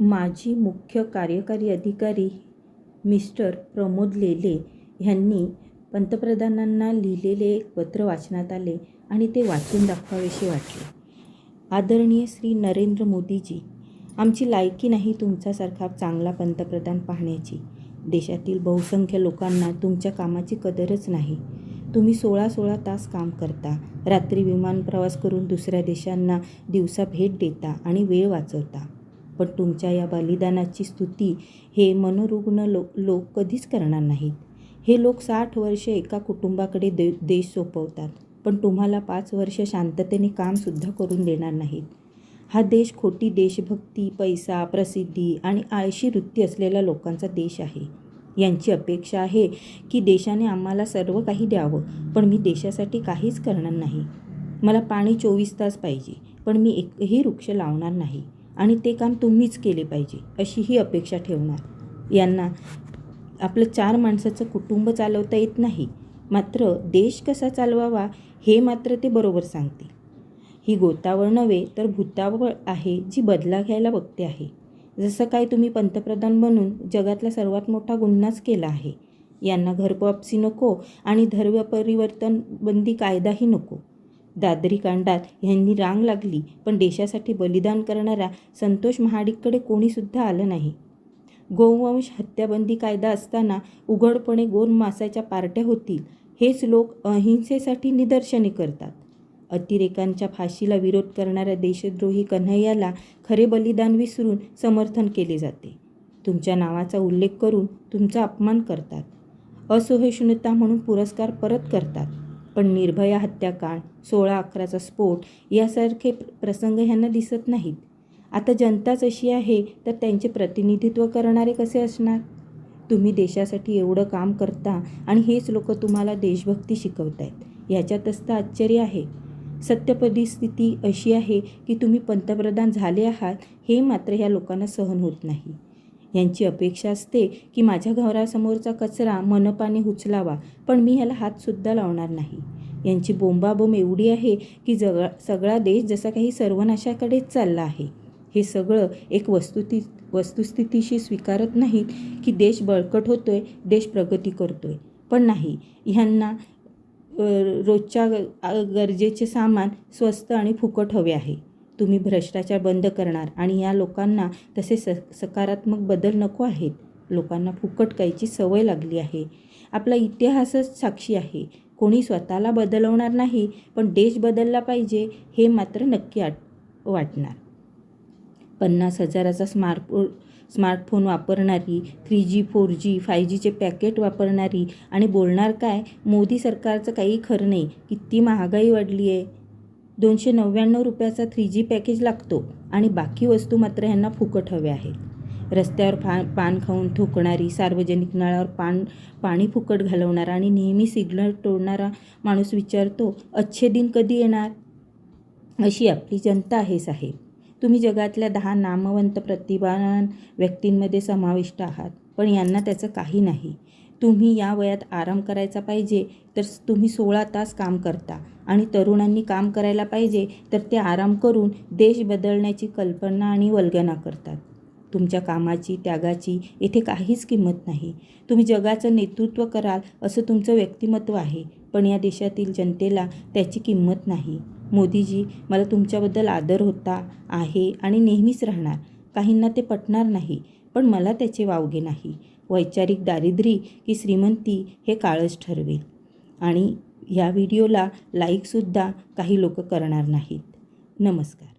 माजी मुख्य कार्यकारी अधिकारी मिस्टर प्रमोद लेले ह्यांनी पंतप्रधानांना लिहिलेले एक पत्र वाचनात आले आणि ते वाचून दाखवावेसे वाटले. आदरणीय श्री नरेंद्र मोदीजी आमची लायकी नाही तुमच्यासारखा चांगला पंतप्रधान पाहण्याची. देशातील बहुसंख्य लोकांना तुमच्या कामाची कदरच नाही. तुम्ही सोळा सोळा तास काम करता रात्री विमान प्रवास करून दुसऱ्या देशांना दिवसा भेट देता आणि वेळ वाचवता. पण तुमच्या या बलिदानाची स्तुती हे मनोरुग्ण लोक लोक कधीच करणार नाहीत. हे लोक साठ वर्षे एका कुटुंबाकडे दे देश सोपवतात पण तुम्हाला पाच वर्ष शांततेने कामसुद्धा करून देणार नाहीत. हा देश खोटी देशभक्ती पैसा प्रसिद्धी आणि आळशी वृत्ती असलेल्या लोकांचा देश आहे. यांची अपेक्षा आहे की देशाने आम्हाला सर्व काही द्यावं पण मी देशासाठी काहीच करणार नाही. मला पाणी चोवीस तास पाहिजे पण मी एकही वृक्ष लावणार नाही. आणि ते काम तुम्हीच केले पाहिजे अशी ही अपेक्षा ठेवणार. यांना आपलं चार माणसाचं कुटुंब चालवता येत नाही मात्र देश कसा चालवावा हे मात्र ते बरोबर सांगते ही गोतावळ नव्हे तर भूतावळ आहे जी बदला घ्यायला बघते आहे. जसं काय तुम्ही पंतप्रधान बनून जगातला सर्वात मोठा गुन्हाच केला आहे. यांना घरवापसी नको आणि धर्म परिवर्तन बंदी कायदाही नको. दादरी कांडात ह्यांनी रांग लागली पण देशासाठी बलिदान करणाऱ्या संतोष महाडिककडे कोणीसुद्धा आलं नाही. गोवंश हत्याबंदी कायदा असताना उघडपणे गोन मासाच्या पार्ट्या होतील हेच लोक अहिंसेसाठी निदर्शने करतात. अतिरेकांच्या फाशीला विरोध करणाऱ्या देशद्रोही कन्हैयाला खरे बलिदान विसरून समर्थन केले जाते. तुमच्या नावाचा उल्लेख करून तुमचा अपमान करतात. असहिष्णुता म्हणून पुरस्कार परत करतात. पण निर्भया हत्याकांड सोळा अकराचा स्फोट यासारखे प्रसंग ह्यांना दिसत नाहीत. आता जनताच अशी आहे तर त्यांचे प्रतिनिधित्व करणारे कसे असणार? तुम्ही देशासाठी एवढं काम करता आणि हेच लोक तुम्हाला देशभक्ती शिकवत आहेत. ह्याच्यातच तर आश्चर्य आहे. सत्य परिस्थिती अशी आहे की तुम्ही पंतप्रधान झाले आहात हे मात्र ह्या लोकांना सहन होत नाही. यांची अपेक्षा असते की माझ्या घरासमोरचा कचरा मनपाने उचलावा पण मी ह्याला हातसुद्धा लावणार नाही. यांची बोंबाबोंब एवढी आहे की जग सगळा देश जसा काही सर्वनाशाकडेच चालला आहे. हे सगळं एक वस्तुती वस्तुस्थितीशी स्वीकारत नाहीत की देश बळकट होतो आहे देश प्रगती करतो आहे पण नाही ह्यांना रोजच्या गरजेचे सामान स्वस्त आणि फुकट हवे आहे. तुम्ही भ्रष्टाचार बंद करणार आणि या लोकांना तसे स सकारात्मक बदल नको आहेत. लोकांना फुकट कायची सवय लागली आहे. आपला इतिहासच साक्षी आहे. कोणी स्वतःला बदलवणार नाही पण देश बदलला पाहिजे हे मात्र नक्की आट वाटणार. पन्नास हजाराचा स्मार्टफो स्मार्टफोन वापरणारी three G four G five जीचे पॅकेट वापरणारी आणि बोलणार काय? मोदी सरकारचं काही खरं नाही. किती महागाई वाढली आहे दोनशे नव्याण्णव रुपयाचा थ्री जी पॅकेज लागतो आणि बाकी वस्तू मात्र ह्यांना फुकट हव्या आहेत रस्त्यावर फा पान खाऊन थुकणारी सार्वजनिक नळावर पान पाणी फुकट घालवणारा आणि नेहमी सिग्नल तोडणारा माणूस विचारतो अच्छे दिन कधी येणार? अशी आपली जनता आहे साहेब. तुम्ही जगातल्या दहा नामवंत प्रतिभावान व्यक्तींमध्ये समाविष्ट आहात पण यांना त्याचं काही नाही. तुम्ही या वयात आराम करायचा पाहिजे तर तुम्ही सोळा तास काम करता. आणि तरुणांनी काम करायला पाहिजे तर ते आराम करून देश बदलण्याची कल्पना आणि वल्गना करतात. तुमच्या कामाची त्यागाची येथे काहीच किंमत नाही. तुम्ही जगाचं नेतृत्व कराल असं तुमचं व्यक्तिमत्व आहे पण या देशातील जनतेला त्याची किंमत नाही. मोदीजी मला तुमच्याबद्दल आदर होता आहे आणि नेहमीच राहणार. काहींना ते पटणार नाही पण मला त्याचे वावगे नाही. वैचारिक दारिद्र्य की श्रीमंती हे काळच ठरवेल. आणि ह्या व्हिडिओला लाईकसुद्धा काही लोक करणार नाहीत. नमस्कार.